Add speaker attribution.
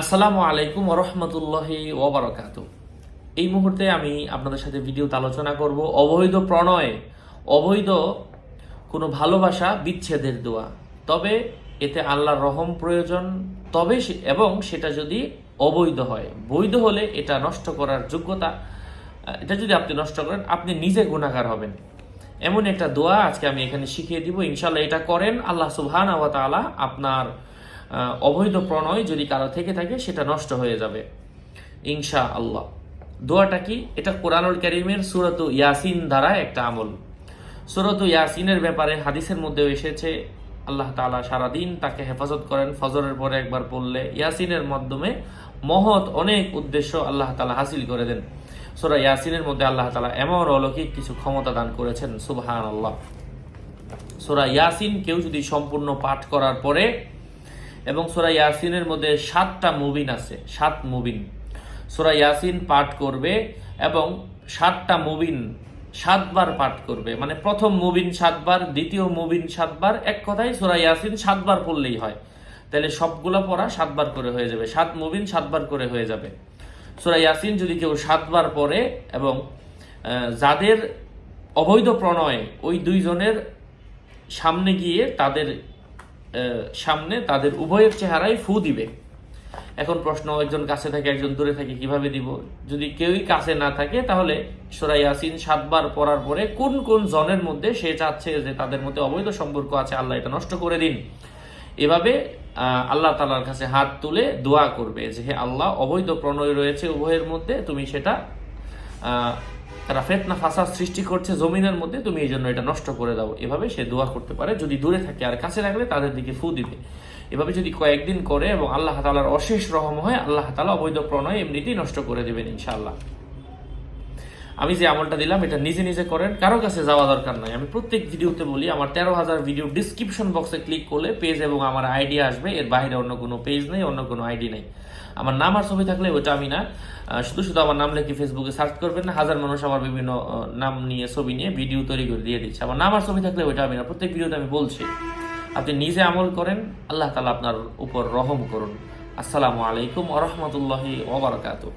Speaker 1: আসসালামু আলাইকুম রহমতুল্লাহি ওবরাকাত এই মুহূর্তে আমি আপনাদের সাথে ভিডিওতে আলোচনা করব অবৈধ প্রণয় অবৈধ কোনো ভালোবাসা বিচ্ছেদের দোয়া। তবে এতে আল্লাহর রহম প্রয়োজন তবে এবং সেটা যদি অবৈধ হয় বৈধ হলে এটা নষ্ট করার যোগ্যতা এটা যদি আপনি নষ্ট করেন আপনি নিজে গুণাগার হবেন। এমন একটা দোয়া আজকে আমি এখানে শিখিয়ে দিব। ইনশাল্লাহ এটা করেন আল্লাহ সুবহান তাআলা আপনার আহ, অবৈধ প্রণয় যদি কারও থেকে থাকে, সেটা নষ্ট হয়ে যাবে। ইনশা আল্লাহ দোয়াটা কি? এটা কোরআনুল করিমের সুরত ইয়াসিন দ্বারা একটা আমল। সুরত ইয়াসিনের ব্যাপারে হাদিসের মধ্যেও এসেছে, আল্লাহ তাআলা সারাদিন তাকে হেফাজত করেন, ফজরের পরে একবার পড়লে ইয়াসিনের মাধ্যমে মহৎ অনেক উদ্দেশ্য আল্লাহ তালা হাসিল করে দেন। সুরা ইয়াসিনের মধ্যে আল্লাহ তাআলা এমন অলৌকিক কিছু ক্ষমতা দান করেছেন সুবহান আল্লাহ সুরা ইয়াসিন কেউ যদি সম্পূর্ণ পাঠ করার পরে এবং সোরা ইয়াসিনের মধ্যে সাতটা মুবিন আছে, সাত মুবিন। সোরা ইয়াসিন পাঠ করবে এবং সাতটা মুবিন সাতবার পাঠ করবে। মানে প্রথম মুবিন সাতবার, দ্বিতীয় মুবিন সাতবার, এক কথায় সোরা ইয়াসিন সাতবার পড়লেই হয়। তাহলে সবগুলো পড়া সাতবার করে হয়ে যাবে, সাত মুবিন সাতবার করে হয়ে যাবে। সোরা ইয়াসিন যদি কেউ সাতবার পড়ে এবং যাদের অবৈধ প্রণয়, ওই দুইজনের সামনে গিয়ে তাদের সামনে তাদের উভয়ের চেহারায় ফু দিবে। এখন প্রশ্ন, একজন কাছে থাকে, একজন দূরে থাকে, কীভাবে দিব? যদি কেউই কাছে না থাকে, তাহলে সোরা ইয়াসিন সাতবার পড়ার পরে কোন কোন জনের মধ্যে সে চাচ্ছে যে তাদের মধ্যে অবৈধ সম্পর্ক আছে, আল্লাহ এটা নষ্ট করে দিন? এভাবে আল্লাহ তালার কাছে হাত তুলে দোয়া করবে যে, হে আল্লাহ, অবৈধ প্রণয় রয়েছে উভয়ের মধ্যে, তুমি সেটা তারা ফেতনা, ফাসাদ সৃষ্টি করছে জমিনের মধ্যে, তুমি এই জন্য এটা নষ্ট করে দাও। এভাবে সে দোয়া করতে পারে, যদি দূরে থাকে। আর কাছে রাখলে তাদের দিকে ফু দিবে। এভাবে যদি কয়েকদিন করে এবং আল্লাহ তালার অশেষ রহম হয়, আল্লাহ তালা অবৈধ প্রণয় এমনিতেই নষ্ট করে দেবেন, ইনশাআল্লাহ। আমি যে আমলটা দিলাম, এটা নিজে নিজে করেন। কারও কাছে যাওয়া দরকার নাই। আমি প্রত্যেক ভিডিওতে বলি, আমার তেরো হাজার ভিডিও ডিসক্রিপশন বক্সে ক্লিক করলে পেজ এবং আমার আইডি আসবে। এর বাইরে অন্য কোনো পেজ নেই, অন্য কোনো আইডি নেই। আমার নাম আর ছবি থাকলে ওটা আমি না। শুধু শুধু আমার নাম লিখে ফেসবুকে সার্চ করবেন না। হাজার মানুষ আমার বিভিন্ন নাম নিয়ে, ছবি নিয়ে ভিডিও তৈরি করে দিয়ে দিচ্ছে। আমার নাম আর ছবি থাকলে ওটা আমি না। প্রত্যেক ভিডিওতে আমি বলছি, আপনি নিজে আমল করেন। আল্লাহ তালা আপনার উপর রহম করুন। আসসালামু আলাইকুম আ রহমতুল্লাহি ওবরাকাতুহ